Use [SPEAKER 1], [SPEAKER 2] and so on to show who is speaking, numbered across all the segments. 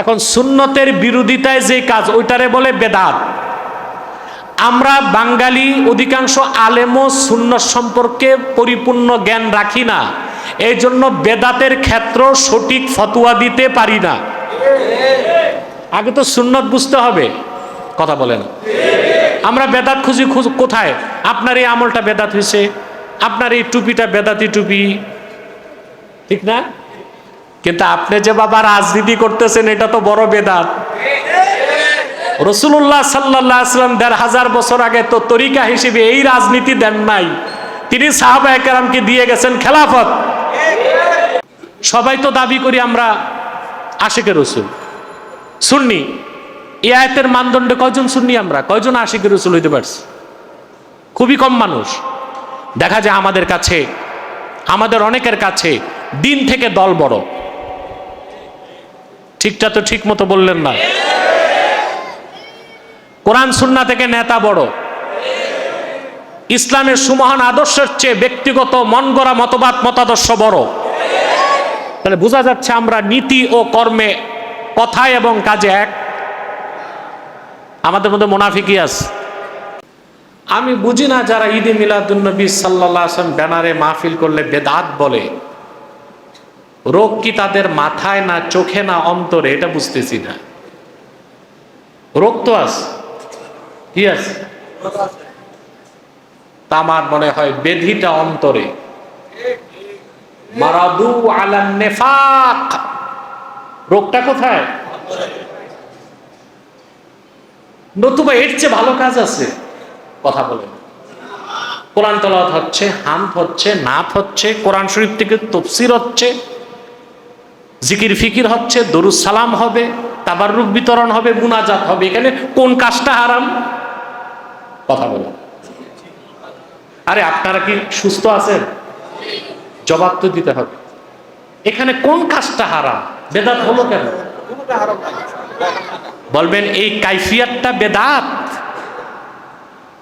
[SPEAKER 1] এখন সুন্নতের বিরোধিতায় যে কাজ, ওইটারে বলে বেদাত। আমরা বাঙালি, অধিকাংশ আলেমও সুন্নত সম্পর্কে পরিপূর্ণ জ্ঞান রাখি না। এই জন্য বেদাতের ক্ষেত্র সঠিক ফতুয়া দিতে পারি না। আগে তো সুন্নত বুঝতে হবে। কথা বলেন। আমরা বেদাত খুঁজি খুঁজ কোথায়? আপনার এই আমলটা বেদাত হয়েছে, আপনার এই টুপিটা বেদাতি টুপি। ঠিক না? কিন্তু আপনি যে বাবা রাজনীতি করতেছেন, এটা তো বড় বেদাত। রসুল্লাহ সাল্লাহ আসলাম দেড় হাজার বছর আগে তো তরিকা হিসেবে এই রাজনীতি দেন নাই। তিনি সাহাবা একরামকে দিয়ে গেছেন খেলাফত। সবাই তো দাবি করি আমরা আশেকের রসুল। শুননি এ আয়তের মানদণ্ডে কয়জন শুননি আমরা? কয়জন আশেকের রসুল হইতে পারছি? খুবই কম মানুষ। দেখা যায় আমাদের কাছে, আমাদের অনেকের কাছে দিন থেকে দল বড়। ঠিকটা তো ঠিক মতো বললেন না। কোরআন সুন্না থেকে নেতা বড়। ইসলামের সুমহান আদর্শের চেয়ে ব্যক্তিগত মন গড়া মতবাদ, মতাদর্শ বড়। তাহলে বোঝা যাচ্ছে আমরা নীতি ও কর্মে কথায় এবং কাজে এক। আমাদের মধ্যে মোনাফিকি আছে। আমি বুঝি না যারা ঈদে মিলাদুন্নবী সাল্লাহ আসলাম ব্যানারে মাহফিল করলে বেদাত বলে। রোগ কি তাদের মাথায় না চোখে না অন্তরে, এটা বুঝতেছি না। রোগ তো আছে। কি আছে? তা আমার মনে হয় বেধিটা অন্তরে। মারাদু নেফাক। রোগটা কোথায়? নতুবা এর চেয়ে ভালো কাজ আছে। কথা বলেন। কোরআন তলাত হচ্ছে, হামদ হচ্ছে নাথ হচ্ছে, কোরআন শরীফ থেকে তফসির হচ্ছে। জিকির ফিকির হচ্ছে দরুদ সালাম হবে, তাবাররুক বিতরণ হবে, মুনাজাত হবে। এখানে কোন কাজটা হারাম? কথা বলেন আরে আপনারা কি সুস্থ আছেন? জবাব তো দিতে হবে। এখানে কোন কাজটা হারাম? বেদাত হলো কেন? বলবেন, এই কাইফিয়াতটা বেদাত।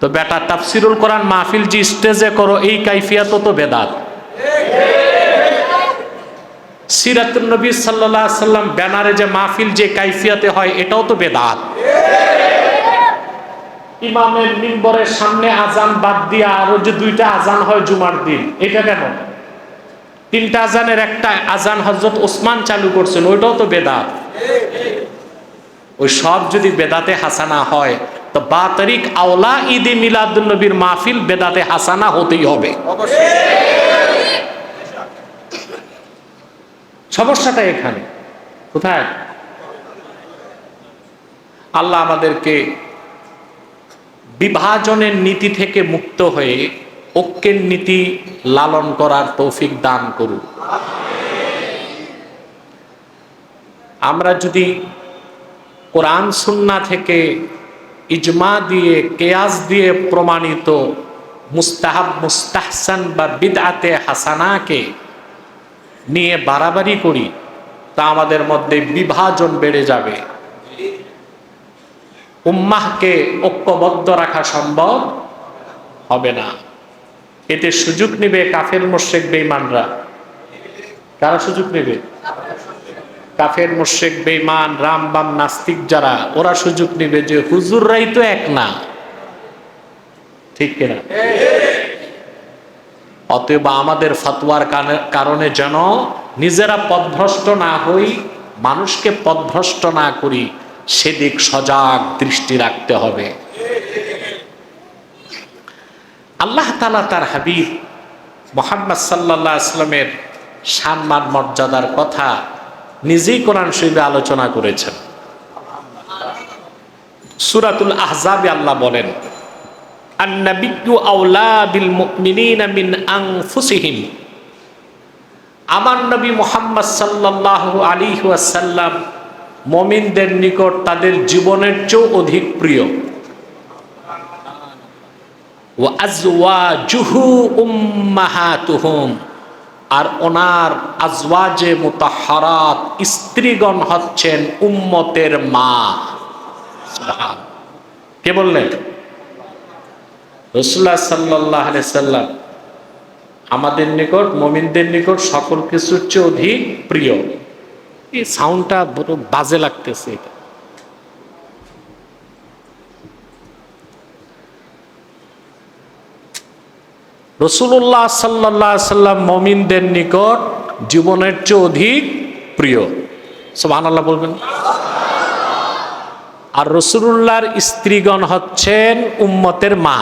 [SPEAKER 1] তো বেটা তাফসিরুল কোরআন মাহফিল যে স্টেজে করো, এই কাইফিয়াত তো বেদাত। সিরাতুল নবী সাল্লাহ সাল্লাম ব্যানারে যে মাহফিল যে কাইফিয়াতে হয়, এটাও তো বেদাত। ইমামের মিম্বরের সামনে আজান বাদ দিয়ে আরও যে দুইটা আজান হয় জুমার দিন, এটা কেন? তিনটা আজানের একটা আজান হজরত ওসমান চালু করছেন, ওইটাও তো বেদাত। ওই সব যদি বেদাতে হাসানা হয়, তো বা তারিখ আওলা ঈদে মিলাদুন্নবীর মাহফিল বেদাতে হাসানা হতেই হবে। সমস্যাটা এখানে। কোথায়? আল্লাহ আমাদেরকে বিভাজনের নীতি থেকে মুক্ত হয়ে ঐক্যের নীতি লালন করার তৌফিক দান করুন। আমরা যদি কোরআন সুন্না থেকে ইজমা দিয়ে, কেয়াস দিয়ে প্রমাণিত মুস্তাহাব, মুস্তাহসান বা বিদআতে হাসানাকে নিয়ে বাড়াবাড়ি করি, তা আমাদের মধ্যে বিভাজন বেড়ে যাবে। উম্মাহকে ঐক্যবদ্ধ রাখা সম্ভব হবে না। এতে সুযোগ নেবে কাফের মোশেক বেইমানরা কারা সুযোগ নেবে? কাফের মোশেক বেইমান রাম, বাম, নাস্তিক যারা, ওরা সুযোগ নেবে যে হুজুররাই তো এক না। ঠিক কিনা? অতএব আমাদের ফতোয়ার কারণে যেন নিজেরা পদভ্রষ্ট না হই, মানুষকে পদভ্রষ্ট না করি, সেদিক সজাগ দৃষ্টি রাখতে হবে। আল্লাহ তালা তার হাবিব মোহাম্মদ সাল্লাহ আসলামের সম্মান, মর্যাদার কথা নিজেই কোরআন শরীফে আলোচনা করেছেন। সুরাতুল আহজাবে আল্লাহ বলেন আমার নবী মোহাম্মদ সাল্লাল্লাহু আলাইহি ওয়াসাল্লাম মমিনদের নিকট তাদের জীবনের চেয়েও অধিক প্রিয়। আর ওনার আজওয়াজে মুতাহারাত স্ত্রীগণ হচ্ছেন উম্মতের মা। কে বললেন? রসুল্লাহ সাল্লাহ সাল্লাম আমাদের নিকট, মমিনদের নিকট সকল কিছুর চেয়ে অধিক প্রিয়। এই সাউন্ডটা বড় বাজে লাগতেছে এটা। রসুল্লাহ সাল্লাহ সাল্লাম মমিনদের নিকট জীবনের চেয়ে অধিক প্রিয়। আনাল্লাহ বলবেন। আর রসুল্লাহর স্ত্রীগণ হচ্ছেন উম্মতের মা।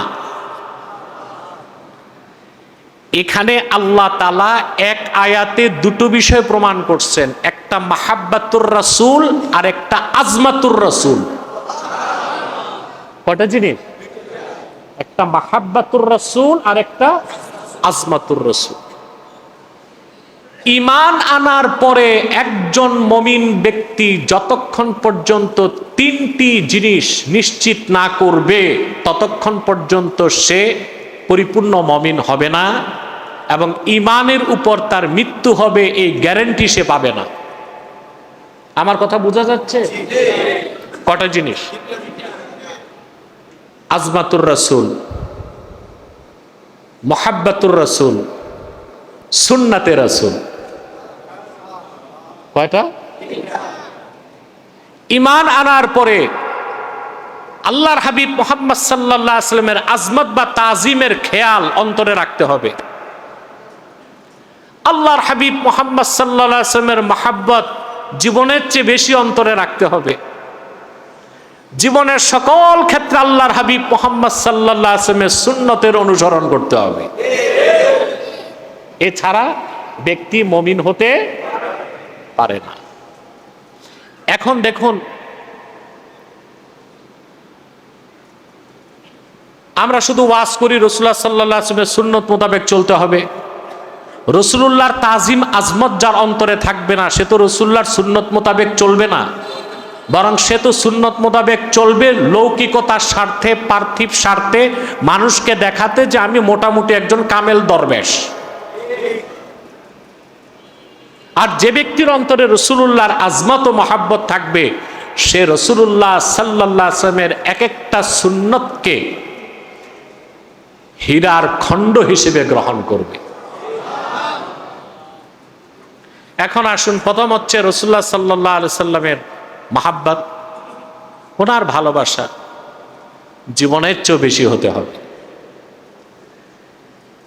[SPEAKER 1] এখানে আল্লাহ তালা এক আয়াতে দুটো বিষয় প্রমাণ করছেন। একটা মাহাব্বাতুর রাসুল আর একটা আজমাতুর রাসুল। কটা জিনিস? একটা মাহাব্বাতুর রাসুল আর একটা আজমাতুর রাসুল। ইমান আনার পরে একজন মমিন ব্যক্তি যতক্ষণ পর্যন্ত তিনটি জিনিস নিশ্চিত না করবে, ততক্ষণ পর্যন্ত সে পরিপূর্ণ মমিন হবে না। এবং ইমানের উপর তার মৃত্যু হবে, এই গ্যারেন্টি সে পাবে না। আমার কথা বোঝা যাচ্ছে? কটা জিনিস? আজমাতুর রাসুল, মোহাব্বাতুর রাসুল সুন্নাতে রাসুল। কয়টা? ইমান আনার পরে আল্লাহর হাবিব মোহাম্মদ সাল্লাহ আসলামের আজমত বা তাজিমের খেয়াল অন্তরে রাখতে হবে। আল্লাহর হাবিব মোহাম্মদ সাল্লাহ আসলামের মাহাব্বত জীবনের চেয়ে বেশি অন্তরে রাখতে হবে। জীবনের সকল ক্ষেত্রে আল্লাহর হাবিব মোহাম্মদ সাল্লাহ আসলামের সুন্নতের অনুসরণ করতে হবে। এছাড়া ব্যক্তি মমিন হতে পারে না। এখন দেখুন, আমরা শুধু ওয়াজ করি রসুল্লাহ সাল্লাহ আসলামের সুন্নত মোতাবেক চলতে হবে। রসুল্লাহর তাজিম আজমত যার অন্তরে থাকবে না, সে তো রসুল্লাহর সুন্নত মোতাবেক চলবে না। বরং সে তো সুন্নত মোতাবেক চলবে লৌকিকতার স্বার্থে, পার্থিব স্বার্থে মানুষকে দেখাতে যে আমি মোটামুটি একজন কামেল দরবেশ। আর যে ব্যক্তির অন্তরে রসুল্লাহর আজমত ও মহাব্বত থাকবে, সে রসুল্লাহ সাল্লাহ আসলামের এক একটা সুন্নতকে হীরার খণ্ড হিসেবে গ্রহণ করবে। এখন আসুন, প্রথম হচ্ছে রসুল্লাহ সাল্লাহ আলি সাল্লামের মাহাব্বাত। ওনার ভালোবাসা জীবনের চেয়েও বেশি হতে হবে।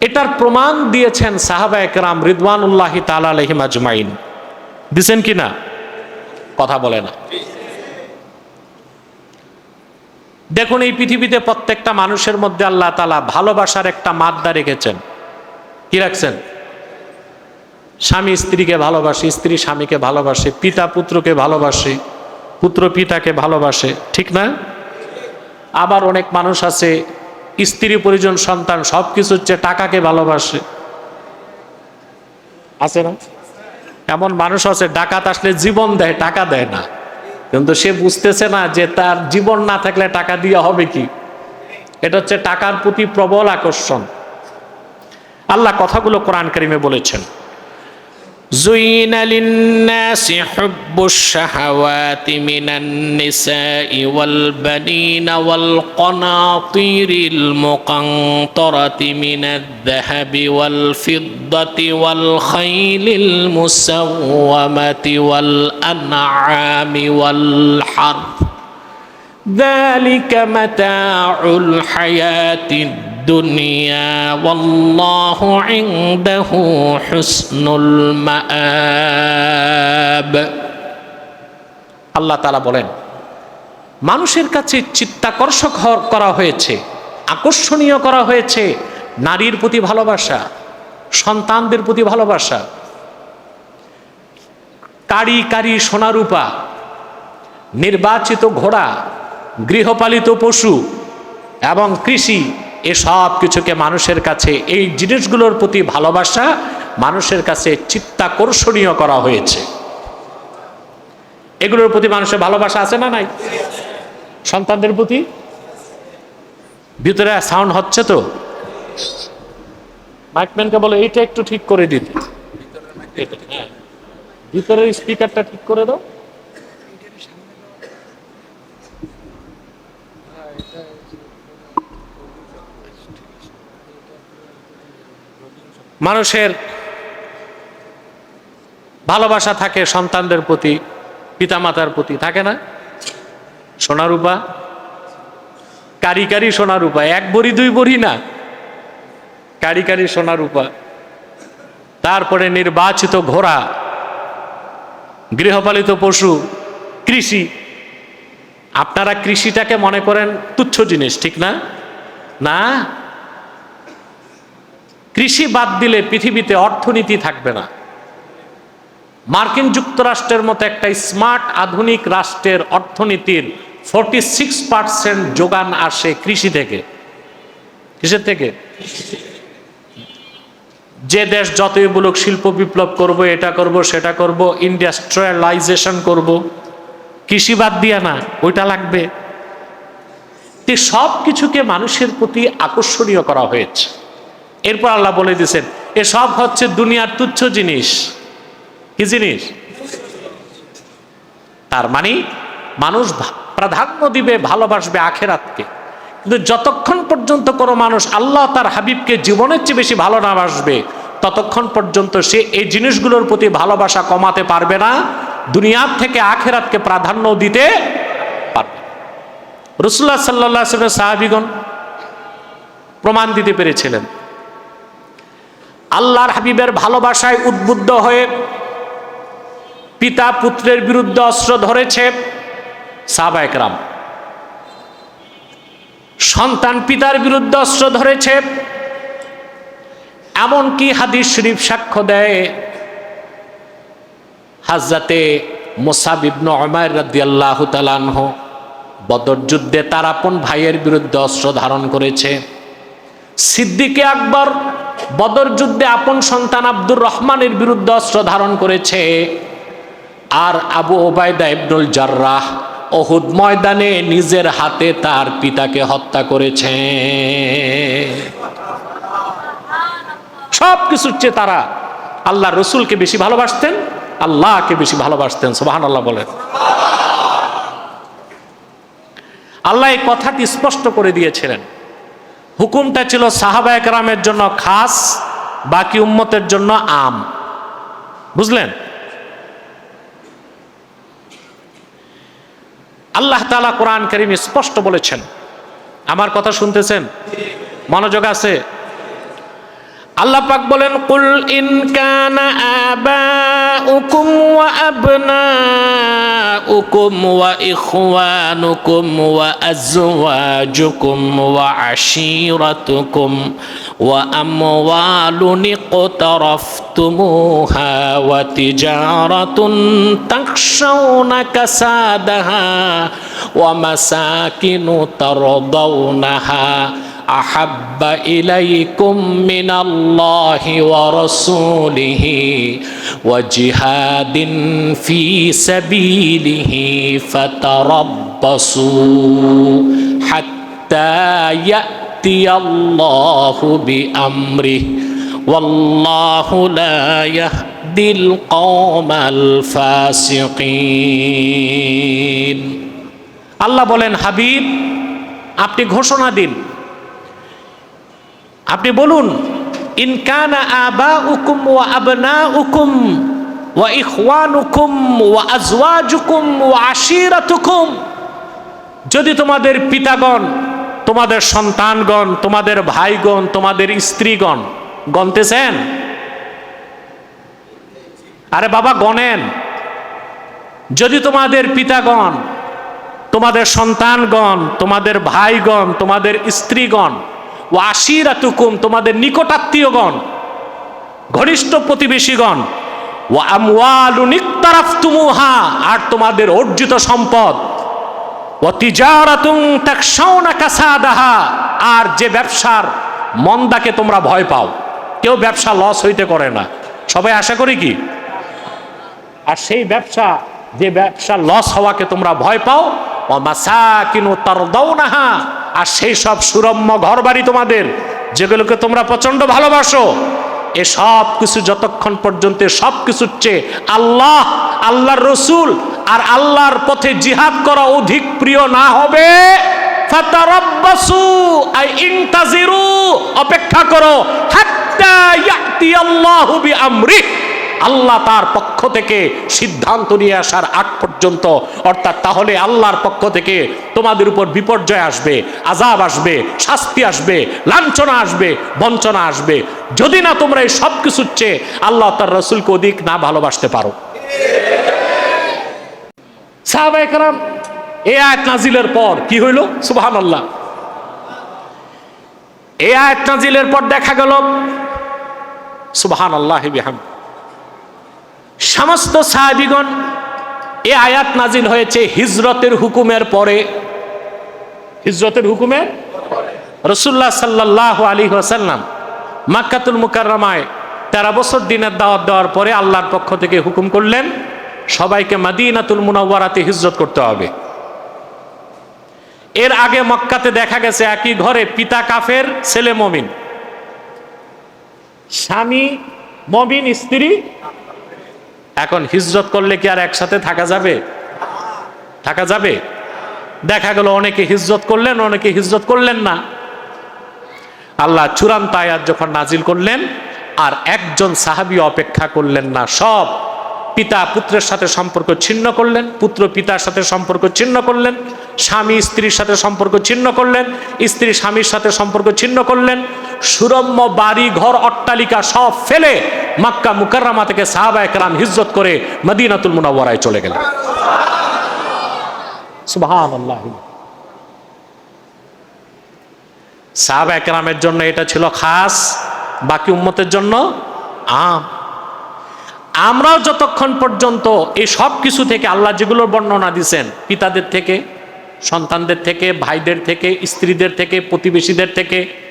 [SPEAKER 1] এটার প্রমাণ দিয়েছেন সাহাবা একরাম রিদওয়ানুল্লাহ তালা আলহিম আজমাইন। দিছেন কি না? কথা বলে না। দেখুন, এই পৃথিবীতে প্রত্যেকটা মানুষের মধ্যে আল্লাহ তালা ভালোবাসার একটা মাদ্দা রেখেছেন। কি রাখছেন? স্বামী স্ত্রীকে ভালোবাসে, স্ত্রী স্বামীকে ভালোবাসে, পিতা পুত্রকে ভালোবাসে, পুত্র পিতাকে ভালোবাসে, ঠিক না? আবার অনেক মানুষ আছে, স্ত্রী, পরিজন, সন্তান সব কিছু হচ্ছে টাকাকে ভালোবাসে। আছে না? এমন মানুষ আছে, ডাকাত আসলে জীবন দেয়, টাকা দেয় না। কিন্তু সে বুঝতেছে না যে তার জীবন না থাকলে টাকা দিয়ে হবে কি? এটা হচ্ছে টাকার প্রতি প্রবল আকর্ষণ। আল্লাহ কথাগুলো কোরআন কারিমে বলেছেন।
[SPEAKER 2] زين للناس حب الشهوات من النساء والبنين والقناطير المقنطرة من الذهب والفضة والخيل المسومة والأنعام والحرث ذلك متاع الحياة الدنيا والله عنده حسن المآب
[SPEAKER 1] আল্লাহ তালা বলেন মানুষের কাছে চিত্তাকর্ষক হ- করা হয়েছে আকর্ষণীয় করা হয়েছে নারীর প্রতি ভালোবাসা সন্তানদের প্রতি ভালোবাসা কারি কারি সোনারূপা নির্বাচিত ঘোড়া গৃহপালিত পশু এবং কৃষি এসব কিছুকে মানুষের কাছে, এই জিনিসগুলোর প্রতি ভালোবাসা মানুষের কাছে চিত্তাকর্ষণীয় করা হয়েছে। এগুলোর প্রতি মানুষের ভালোবাসা আছে না নাই? সন্তানদের প্রতি? ভিতরে সাউন্ড হচ্ছে তো? মাইকম্যানকে বলে, এইটা একটু ঠিক করে দিতে। হ্যাঁ। ভিতরের স্পিকারটা ঠিক করে দাও। মানুষের ভালোবাসা থাকে সন্তানদের প্রতি, পিতামাতার প্রতি, থাকে না? সোনারূপা? কারি কারি সোনারূপা, এক বড়ি, দুই বড়ি না। কারি কারি সোনারূপা। তারপরে নির্বাচিত ঘোড়া, গৃহপালিত পশু, কৃষি। আপনারা কৃষিটাকে মনে করেন তুচ্ছ জিনিস, ঠিক না? না? কৃষি বাদ দিলে পৃথিবীতে অর্থনীতি থাকবে না। মার্কিন যুক্তরাষ্ট্রের মতো একটা স্মার্ট আধুনিক রাষ্ট্রের অর্থনীতির ফোরটি সিক্স পার্সেন্ট যোগান আসে কৃষি থেকে। কিসের থেকে? যে দেশ যতই বলুক শিল্প বিপ্লব করব, এটা করব, সেটা করব, ইন্ডাস্ট্রিয়ালাইজেশন করব, কৃষি বাদ দিয়া না, ওইটা লাগবে। সব কিছুকে মানুষের প্রতি আকর্ষণীয় করা হয়েছে। এরপর আল্লাহ বলে দিয়েছেন, এসব হচ্ছে দুনিয়ার তুচ্ছ জিনিস। কি জিনিস? তার মানে মানুষ প্রাধান্য দিবে, ভালোবাসবে আখেরাতকে। কিন্তু যতক্ষণ পর্যন্ত কোনো মানুষ আল্লাহ তার হাবিবকে জীবনের চেয়ে বেশি ভালো না বাসবে, ততক্ষণ পর্যন্ত সে এই জিনিসগুলোর প্রতি ভালোবাসা কমাতে পারবে না, দুনিয়ার থেকে আখেরাতকে প্রাধান্য দিতে পারবে রসুল্লাহ সাল্লাহ সাহাবিগণ প্রমাণ দিতে পেরেছিলেন আল্লাহর হাবিবের ভালোবাসায় উদ্বুদ্ধ হয়ে পিতা পুত্রের বিরুদ্ধে অস্ত্র ধরেছে সাহাবা একরাম। সন্তান পিতার বিরুদ্ধে অস্ত্র ধরেছে, এমনকি হাদিস শরীফ সাক্ষ্য দেয় হাজরাতে মোসাব ইবনু অমায় রাদিয়াল্লাহু তালানহ বদর যুদ্ধে তার আপন ভাইয়ের বিরুদ্ধে অস্ত্র ধারণ করেছে। সিদ্দিকে আকবর বদর যুদ্ধে আপন সন্তান আব্দুর রহমানের বিরুদ্ধে অস্ত্র ধারণ করেছে। আর আবু ওবায়দা ইবনুল জার্রাহ অহুদ ময়দানে নিজের হাতে তার পিতাকে হত্যা করেছে। সব কিছুর চেয়ে তারা আল্লাহ রসুলকে বেশি ভালোবাসতেন, আল্লাহকে বেশি ভালোবাসতেন সোহান আল্লাহ বলেন। আল্লাহ এই কথাটি স্পষ্ট করে দিয়েছিলেন। হুকুমটা ছিল সাহাবা একরামের জন্য খাস, বাকি উম্মতের জন্য আম। বুঝলেন? আল্লাহ তালা কোরআন করিম স্পষ্ট বলেছেন। আমার কথা শুনতেছেন? মনোযোগ আছে? আল্লাহ পাক বলেন, কুল ইন কানা আবাউকুম ওয়া আবনাউকুম ওয়া ইখওয়ানুকুম ওয়া আজওয়াজুকুম ওয়া আশীরাতুকুম ওয়া আমওয়ালুন ইqtaraftumuha ওয়া তিজারাতুন তাখশাউনা কাসাদাহা ওয়া মাসাকিনু তারদাউনাহা أحب إليكم من الله ورسوله وجهاد في سبيله فتربصوا حتى يأتي الله بأمره والله لا يهدي القوم الفاسقين আল্লাহ বলেন হাবিব আপনি ঘোষণা দিন আপনি বলুন ইনকানা আবা উকুম ওয়া আবনা উকুম ওয়া ইখওয়ানুকুম ওয়া আজওয়াজুকুম ওয়া আশিরাতুকুম। যদি তোমাদের পিতাগণ, তোমাদের সন্তানগণ, তোমাদের ভাইগণ, তোমাদের স্ত্রীগণ গনতেছেন আরে বাবা গনেন যদি তোমাদের পিতাগণ, তোমাদের সন্তানগণ, তোমাদের ভাইগণ, তোমাদের স্ত্রীগণ ও আশিরাতুকুম তোমাদের নিকটাত্মীয়গণ, ঘনিষ্ঠ প্রতিবেশীগণ ও আমওয়ালুন ইকতারাফতুমুহা, আর তোমাদের অর্জিত সম্পদ আর যে ব্যবসার মন্দাকে তোমরা ভয় পাও। কেউ ব্যবসা লস হইতে করে না। সবাই আশা করি কি? আর সেই ব্যবসা, যে ব্যবসা লস হওয়াকে তোমরা ভয় পাও তারদাউনাহা। আর সেই সব সুরম্য ঘর বাড়ি তোমাদের, যেগুলোকে তোমরা প্রচণ্ড ভালোবাসো, এ সব কিছু যতক্ষণ পর্যন্ত সব কিছুর চেয়ে আল্লাহ, আল্লাহর রসুল আর আল্লাহর পথে জিহাদ করা অধিক প্রিয় না হবে। অপেক্ষা করো, হাত্তা আল্লাহ তার পক্ষ থেকে সিদ্ধান্ত নিয়ে আসার আগ পর্যন্ত, অর্থাৎ তাহলে আল্লাহর পক্ষ থেকে তোমাদের উপর বিপর্যয় আসবে আজাব আসবে, শাস্তি আসবে, লাঞ্ছনা আসবে, বঞ্চনা আসবে। যদি না তোমরা এই সব কিছুর চেয়ে আল্লাহ তার রসুলকে অধিক না ভালোবাসতে পারো। এ আয়াত নাজিলের পর কি হইল? সুবাহান আল্লাহ এ আয়াত নাজিলের পর দেখা গেল সুবাহান আল্লাহ সমস্ত সাহাবিগণ এ আয়াত নাজিল হয়েছে হিজরতের হুকুমের পরে। হিজরতের হুকুমে রসুল্লাহ সাল্লাহ আলী ওসাল্লাম মাক্কাতুল মুকাররমায় তেরো বছর দিনের দাওয়াত দেওয়ার পরে আল্লাহর পক্ষ থেকে হুকুম করলেন, সবাইকে মাদিনাতুল মুনাওয়ারাতে হিজরত করতে হবে। এর আগে মক্কাতে দেখা গেছে একই ঘরে পিতা কাফের, ছেলে মমিন। স্বামী মমিন, স্ত্রী এখন হিজরত করলে কি আর একসাথে থাকা যাবে? থাকা যাবে? দেখা গেল অনেকে হিজরত করলেন, অনেকে হিজরত করলেন না। আল্লাহ চূড়ান্ত আয়াত যখন নাজিল করলেন, আর একজন সাহাবি অপেক্ষা করলেন না, সব পিতা পুত্রের সাথে সম্পর্ক ছিন্ন করলেন, পুত্র পিতার সাথে সম্পর্ক ছিন্ন করলেন, স্বামী স্ত্রীর সাথে সম্পর্ক ছিন্ন করলেন, স্ত্রী স্বামীর সাথে সম্পর্ক ছিন্ন করলেন সুরম্য বাড়ি, ঘর, অট্টালিকা সব ফেলে মাক্কা মুকাররামা থেকে সাহাবা একরাম হিজরত করে মদিনাতুল মুনাওয়ারায় চলে গেলেন। সাহাবা একরামের জন্য এটা ছিল খাস, বাকি উম্মতের জন্য আম। আমরাও যতক্ষণ পর্যন্ত এই সব কিছু থেকে আল্লাহ যেগুলোর বর্ণনা দিছেন, পিতাদের থেকে, সন্তানদের থেকে, ভাইদের থেকে, স্ত্রীদের থেকে, প্রতিবেশীদের থেকে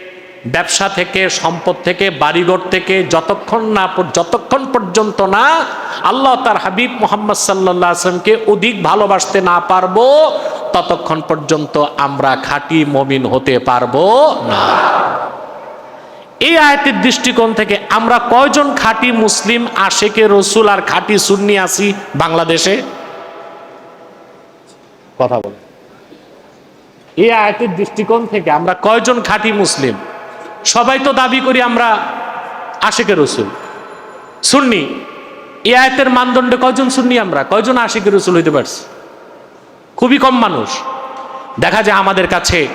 [SPEAKER 1] ব্যবসা থেকে সম্পদ থেকে বাড়িঘর থেকে যতক্ষণ না যতক্ষণ পর্যন্ত না আল্লাহ তার হাবিব মোহাম্মদ সাল্লাহ আসলামকে অধিক ভালোবাসতে না পারব ততক্ষণ পর্যন্ত আমরা খাঁটি মমিন হতে পারব না। এই আয়াতের দৃষ্টিকোণ থেকে আমরা কয়জন খাঁটি মুসলিম আশেকে রসুল আর খাঁটি সুন্নি আসি বাংলাদেশে? কথা বলে। এই আয়াতের দৃষ্টিকোণ থেকে আমরা কয়জন খাঁটি মুসলিম? সবাই তো দাবি করি আমরা আশেকে রসুল। সুন্নি এ আয়াতের মানদণ্ডে কয়জন সুন্নি আমরা? কয়জন আশেকে রসুল হইতে পারছি? খুবই কম মানুষ। দেখা যায় আমাদের কাছে,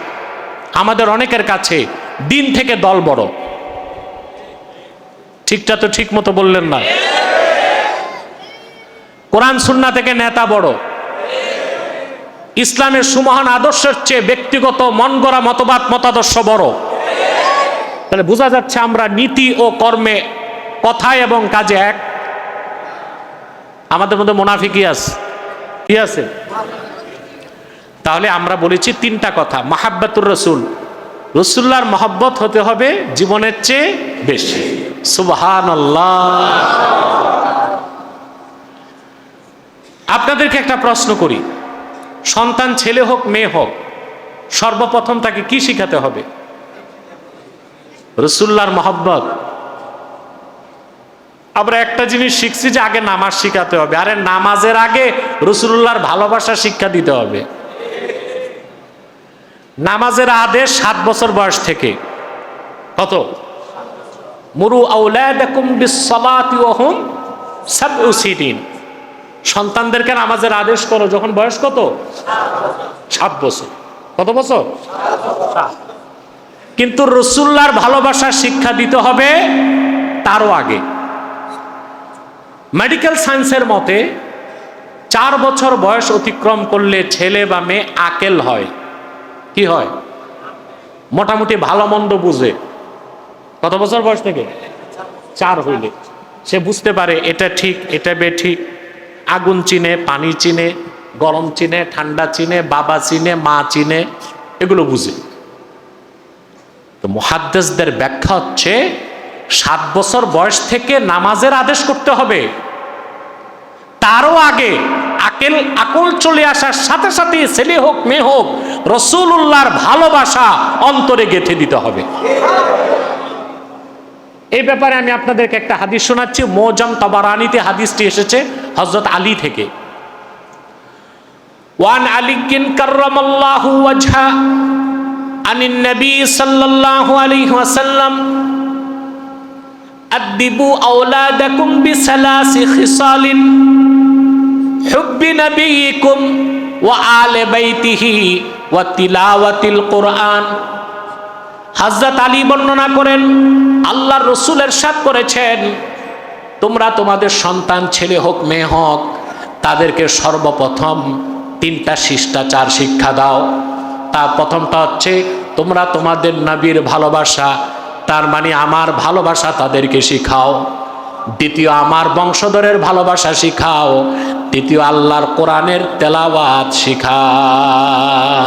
[SPEAKER 1] আমাদের অনেকের কাছে দিন থেকে দল বড়। ঠিকটা তো ঠিক মতো বললেন না। কোরআন সুন্না থেকে নেতা বড়। ইসলামের সুমহান আদর্শের চেয়ে ব্যক্তিগত মন গড়া মতবাদ মতাদর্শ বড়। তাহলে বোঝা যাচ্ছে আমরা নীতি ও কর্মে কথায় এবং কাজে এক। আমাদের মধ্যে মোনাফিকি আছে? কি আছে? তাহলে আমরা বলেছি তিনটা কথা, মাহাব্বাতুর রসুল। রসুল্লার মহব্বত হতে হবে জীবনের চেয়ে বেশি। সুবহান আপনাদেরকে একটা প্রশ্ন করি। সন্তান ছেলে হোক, মেয়ে হোক, সর্বপ্রথম তাকে কি শিখাতে হবে? রসুল্লার মহব্বত। আমরা একটা জিনিস শিখছি যে আগে নামাজ শিখাতে হবে। আরে নামাজের আগে রসুল্লাহর ভালোবাসা শিক্ষা দিতে হবে। নামাজের আদেশ সাত বছর বয়স থেকে। কত? মুরু সিনিন। সন্তানদেরকে নামাজের আদেশ করো যখন বয়স কত? সাত বছর। কত বছর? সাত। কিন্তু রসুল্লার ভালোবাসার শিক্ষা দিতে হবে তারও আগে। মেডিকেল সায়েন্সের মতে, চার বছর বয়স অতিক্রম করলে ছেলে বা মেয়ে আকেল হয়। কি হয়? মোটামুটি ভালো মন্দ বুঝে। কত বছর বয়স থেকে? চার হইলে। সে বুঝতে পারে এটা ঠিক, এটা বে ঠিক আগুন চিনে, পানি চিনে, গরম চিনে, ঠান্ডা চিনে, বাবা চিনে, মা চিনে, এগুলো বুঝে। তো মুহাদ্দেসদের ব্যাখ্যা হচ্ছে, সাত বছর বয়স থেকে নামাজের আদেশ করতে হবে। তারও আগে আকেল, আকল চলে আসার সাথে সাথে ছেলে হোক, মেয়ে হোক রসুল্লাহর ভালোবাসা অন্তরে গেঁথে দিতে হবে। এই ব্যাপারে আমি আপনাদেরকে একটা হাদিস শোনাচ্ছি, মোজাম তাবারানিতে হাদিসটি এসেছে হজরত আলী থেকে। ওয়ান আলিকিন কার্রামাল্লাহু ওয়াজহা নবী সাল্লাল্লাহু আলাইহি ওয়াসাল্লাম আদিবু আওলাদাকুম বিসালাসি খিসালিন, হুব্বি নবিয়িকুম ওয়া আলে বাইতিহি ওয়া তিলাওয়াতিল কোরআন। হাজরত আলী বর্ণনা করেন, আল্লাহর রসুল এরশাদ করেছেন, তোমরা তোমাদের সন্তান, ছেলে হোক, মেয়ে হোক, তাদেরকে সর্বপ্রথম তিনটা শিষ্টাচার শিক্ষা দাও। তা প্রথমটা হচ্ছে, তোমরা তোমাদের নবীর ভালোবাসা, তার মানে আমার ভালোবাসা তাদেরকে শিখাও। দ্বিতীয়, আমার বংশধরের ভালোবাসা শিখাও। তৃতীয়, আল্লাহর কোরআনের তেলাওয়াত শিখাও।